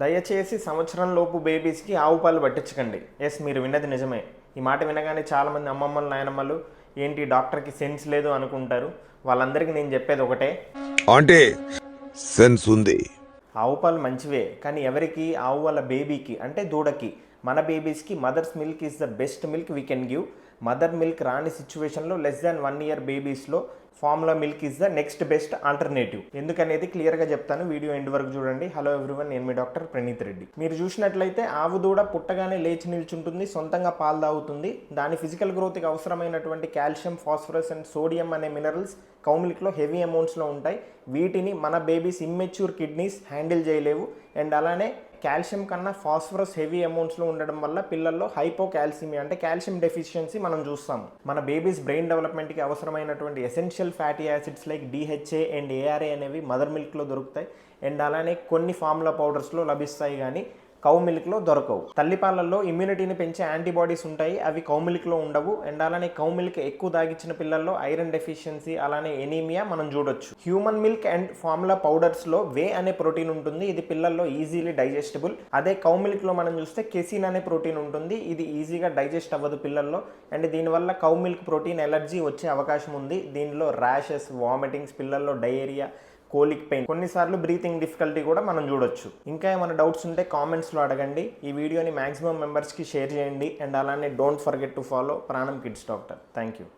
దయచేసి సంవత్సరం లోపు బేబీస్కి ఆవు పాలు పట్టించకండి. ఎస్ మీరు విన్నది నిజమే. ఈ మాట వినగానే చాలామంది అమ్మమ్మలు నాయనమ్మలు ఏంటి డాక్టర్కి సెన్స్ లేదు అనుకుంటారు. వాళ్ళందరికీ నేను చెప్పేది ఒకటే. అంటే సెన్స్ ఉంది. ఆవు పాలు మంచివే కానీ ఎవరికి? ఆవు వాళ్ళ బేబీకి అంటే దూడకి. మన బేబీస్కి mother's milk is the best milk we can give. Mother milk రాని సిచ్యువేషన్లో less than one year బేబీస్లో formula milk is the next best alternative. ఎందుకనేది క్లియర్గా చెప్తాను. వీడియో ఎండ్ వరకు చూడండి. హలో ఎవ్రీవన్ నేను మీ డాక్టర్ ప్రణీత్ రెడ్డి. మీరు చూసినట్లయితే ఆవు దూడ పుట్టగానే లేచి నిల్చుంటుంది సొంతంగా పాలు తాగుతుంది. దాని ఫిజికల్ గ్రోత్కి అవసరమైనటువంటి కాల్షియం ఫాస్ఫరస్ అండ్ సోడియం అనే మినరల్స్ కౌమిల్క్లో హెవీ అమౌంట్స్లో ఉంటాయి. వీటిని మన బేబీస్ ఇమ్మెచ్యూర్ కిడ్నీస్ హ్యాండిల్ చేయలేవు. అండ్ అలానే కాల్షియం కన్నా ఫాస్ఫరస్ హెవీ అమౌంట్స్లో ఉండడం వల్ల పిల్లల్లో హైపో కాల్సిమియా అంటే కాల్షియం డెఫిషియన్సీ మనం చూస్తాం. మన బేబీస్ బ్రెయిన్ డెవలప్మెంట్కి అవసరమైనటువంటి essential fatty acids like DHA and ARA అనేవి మదర్ మిల్క్లో దొరుకుతాయి. అండ్ అలానే కొన్ని ఫార్ములా పౌడర్స్లో లభిస్తాయి కానీ కౌ మిల్క్లో దొరకవు. తల్లిపాలల్లో ఇమ్యూనిటీని పెంచే యాంటీబాడీస్ ఉంటాయి. అవి కౌ మిల్క్లో ఉండవు. అండ్ అలానే కౌ మిల్క్ ఎక్కువ దాగిచ్చిన పిల్లల్లో ఐరన్ డెఫిషియన్సీ అలానే ఎనీమియా మనం చూడొచ్చు. హ్యూమన్ మిల్క్ అండ్ ఫార్ములా పౌడర్స్లో వే అనే ప్రోటీన్ ఉంటుంది. ఇది పిల్లల్లో ఈజీలీ డైజెస్టబుల్. అదే కౌ మిల్క్లో మనం చూస్తే కెసిన్ అనే ప్రోటీన్ ఉంటుంది. ఇది ఈజీగా డైజెస్ట్ అవ్వదు పిల్లల్లో. అండ్ దీనివల్ల కౌ మిల్క్ ప్రోటీన్ ఎలర్జీ వచ్చే అవకాశం ఉంది. దీనిలో ర్యాషెస్ వామిటింగ్స్ పిల్లల్లో డయేరియా కోలిక్ పెయిన్. కొన్నిసార్లు బ్రీతింగ్ డిఫికల్టీ కూడా మనం చూడొచ్చు. ఇంకా ఏమైనా డౌట్స్ ఉంటే కామెంట్స్లో అడగండి. ఈ వీడియోని మ్యాక్సిమం మెంబర్స్కి షేర్ చేయండి. అండ్ అలానే don't forget to follow Pranam kids doctor. Thank you